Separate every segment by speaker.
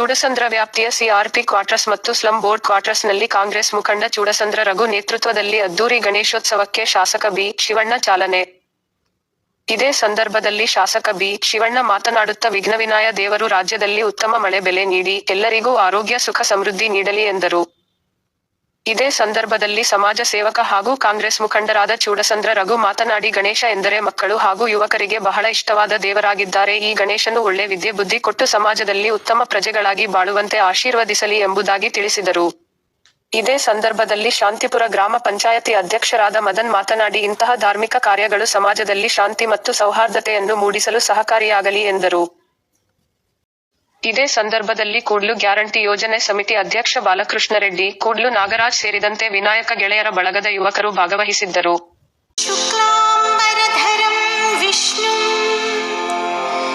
Speaker 1: ಚೂಡಸಂದ್ರ ವ್ಯಾಪ್ತಿಯ CRP quarters ಮತ್ತು slum board ಕ್ವಾರ್ಟರ್ಸ್ನಲ್ಲಿ ಕಾಂಗ್ರೆಸ್ ಮುಖಂಡ ಚೂಡಸಂದ್ರ ರಘು ನೇತೃತ್ವದಲ್ಲಿ ಅದ್ದೂರಿ ಗಣೇಶೋತ್ಸವಕ್ಕೆ ಶಾಸಕ ಬಿ ಶಿವಣ್ಣ ಚಾಲನೆ. ಇದೇ ಸಂದರ್ಭದಲ್ಲಿ ಶಾಸಕ ಬಿ ಶಿವಣ್ಣ ಮಾತನಾಡುತ್ತಾ ವಿಘ್ನವಿನಾಯ ದೇವರು ರಾಜ್ಯದಲ್ಲಿ ಉತ್ತಮ ಮಳೆ ಬೆಲೆ ನೀಡಿ ಎಲ್ಲರಿಗೂ ಆರೋಗ್ಯ, ಸುಖ ಸಮೃದ್ಧಿ ನೀಡಲಿ ಎಂದರು. ಇದೇ ಸಂದರ್ಭದಲ್ಲಿ ಸಮಾಜ ಸೇವಕ ಹಾಗೂ ಕಾಂಗ್ರೆಸ್ ಮುಖಂಡರಾದ ಚೂಡಸಂದ್ರ ರಘು ಮಾತನಾಡಿ, ಗಣೇಶ ಎಂದರೆ ಮಕ್ಕಳು ಹಾಗೂ ಯುವಕರಿಗೆ ಬಹಳ ಇಷ್ಟವಾದ ದೇವರಾಗಿದ್ದಾರೆ. ಈ ಗಣೇಶನು ಒಳ್ಳೆ ವಿದ್ಯೆ, ಬುದ್ಧಿ ಕೊಟ್ಟು ಸಮಾಜದಲ್ಲಿ ಉತ್ತಮ ಪ್ರಜೆಗಳಾಗಿ ಬಾಳುವಂತೆ ಆಶೀರ್ವದಿಸಲಿ ಎಂಬುದಾಗಿ ತಿಳಿಸಿದರು. ಇದೇ ಸಂದರ್ಭದಲ್ಲಿ ಶಾಂತಿಪುರ ಗ್ರಾಮ ಪಂಚಾಯತಿ ಅಧ್ಯಕ್ಷರಾದ ಮದನ್ ಮಾತನಾಡಿ, ಇಂತಹ ಧಾರ್ಮಿಕ ಕಾರ್ಯಗಳು ಸಮಾಜದಲ್ಲಿ ಶಾಂತಿ ಮತ್ತು ಸೌಹಾರ್ದತೆಯನ್ನು ಮೂಡಿಸಲು ಸಹಕಾರಿಯಾಗಲಿ ಎಂದರು. ಇದೇ ಸಂದರ್ಭದಲ್ಲಿ ಕೂಡ್ಲು ಗ್ಯಾರಂಟಿ ಯೋಜನೆ ಸಮಿತಿ ಅಧ್ಯಕ್ಷ ಬಾಲಕೃಷ್ಣ ರೆಡ್ಡಿ ಕೂಡ್ಲು ನಾಗರಾಜ್ ಸೇರಿದಂತೆ ವಿನಾಯಕ ಗೆಳೆಯರ ಬಳಗದ ಯುವಕರು ಭಾಗವಹಿಸಿದ್ದರು.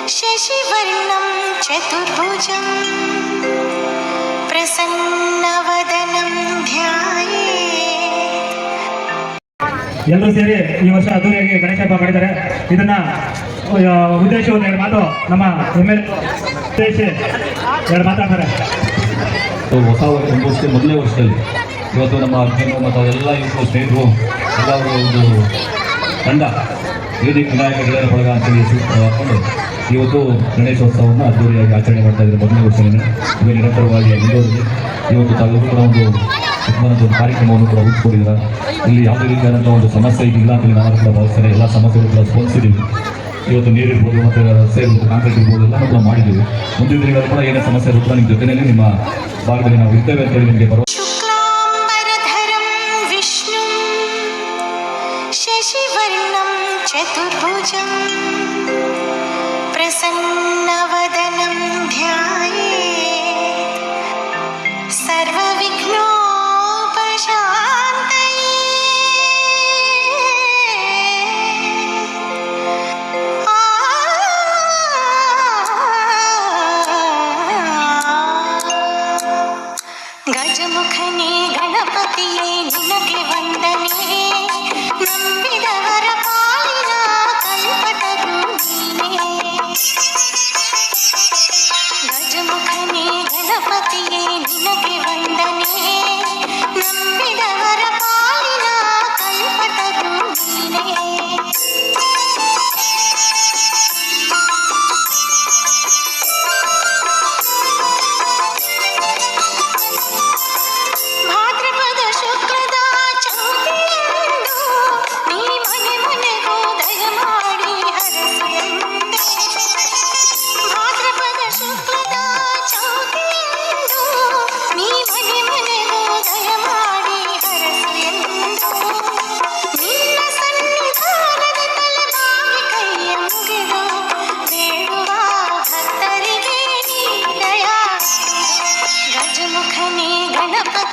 Speaker 2: ಶಶಿವರ್ಣಂ ಚತುರ್ಭುಜಂ, ಪ್ರಸನ್ನವದನಂ
Speaker 3: ಎಲ್ಲರೂ ಸೇರಿ ಈ ವರ್ಷ ಅದ್ದೂರಿಯಾಗಿ ಗಣೇಶ ಹಬ್ಬ ಮಾಡಿದ್ದಾರೆ. ಇದನ್ನ ಉದ್ದೇಶ ಒಂದು ಎರಡು ಮಾತು ನಮ್ಮ ಎಂ ಎಲ್ ಎರಡು ಮಾತಾಡ್ತಾರೆ.
Speaker 4: ಹೊಸ ವರ್ಷ ಮೊದಲನೇ ವರ್ಷದಲ್ಲಿ. ಇವತ್ತು ನಮ್ಮ ಅರ್ಜುನು ಮತ್ತು ಎಲ್ಲ ಯುವಕರು ಸ್ನೇಹಿತರು, ಎಲ್ಲರೂ ಒಂದು ತಂಡ ವೇದಿಕ ವಿನಾಯಕ ಗೆಳೆಯರ ಬಳಗ ಅಂತೇಳಿ ಹಾಕೊಂಡು ಇವತ್ತು ಗಣೇಶೋತ್ಸವವನ್ನು ಅದ್ದೂರಿಯಾಗಿ ಆಚರಣೆ ಮಾಡ್ತಾ ಇದ್ದಾರೆ ಮೊದಲನೇ ವರ್ಷದಲ್ಲಿ ನಿರಂತರವಾಗಿ ಇವತ್ತು ತಾವೆಲ್ಲರೂ ಕೂಡ ಒಂದು ಉತ್ತಮವಾದ ಒಂದು ಕಾರ್ಯಕ್ರಮವನ್ನು ಕೂಡ ರೂಪಿಸ್ಕೊಂಡಿದ್ದಾರೆ ಇಲ್ಲಿ ಯಾವುದೇ ರೀತಿಯಾದಂಥ ಒಂದು ಸಮಸ್ಯೆ ಇಲ್ಲ ಅಂತೇಳಿ ನಾನು ಕೂಡ ಭಾವಿಸ್ತೇನೆ ಎಲ್ಲ ಸಮಸ್ಯೆಗಳು ಕೂಡ ಸ್ಪಂದಿಸಿದ್ದೀವಿ ಇವತ್ತು ನೀರಿರ್ಬೋದು ಮತ್ತು ರಸ್ತೆ ಇರ್ಬೋದು ಕಾಂಕ್ರೀಟ್ ಇರ್ಬೋದು ಎಲ್ಲನೂ ಕೂಡ ಮಾಡಿದ್ದೀವಿ ಮುಂದಿನ ದಿನಗಳಲ್ಲಿ ಕೂಡ ಏನೇ ಸಮಸ್ಯೆ ಇರುತ್ತೆ ನಿಮ್ಮ ಜೊತೆಯಲ್ಲಿ ನಿಮ್ಮ ಭಾಗದಲ್ಲಿ ನಾವು ಇರ್ತೇವೆ ಅಂತೇಳಿ ನಿಮಗೆ ಬರುವ
Speaker 2: शुक्लाम्बरधरं विष्णुं शशिवर्णं चतुर्भुजं प्रसन्न ಗಜಮುಖನೇ ಗಣಪತಿಯೇ ನಿನಗೆ ವಂದನೆ. ನಂಬಿದವರ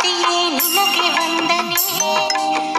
Speaker 2: लगे वंदने।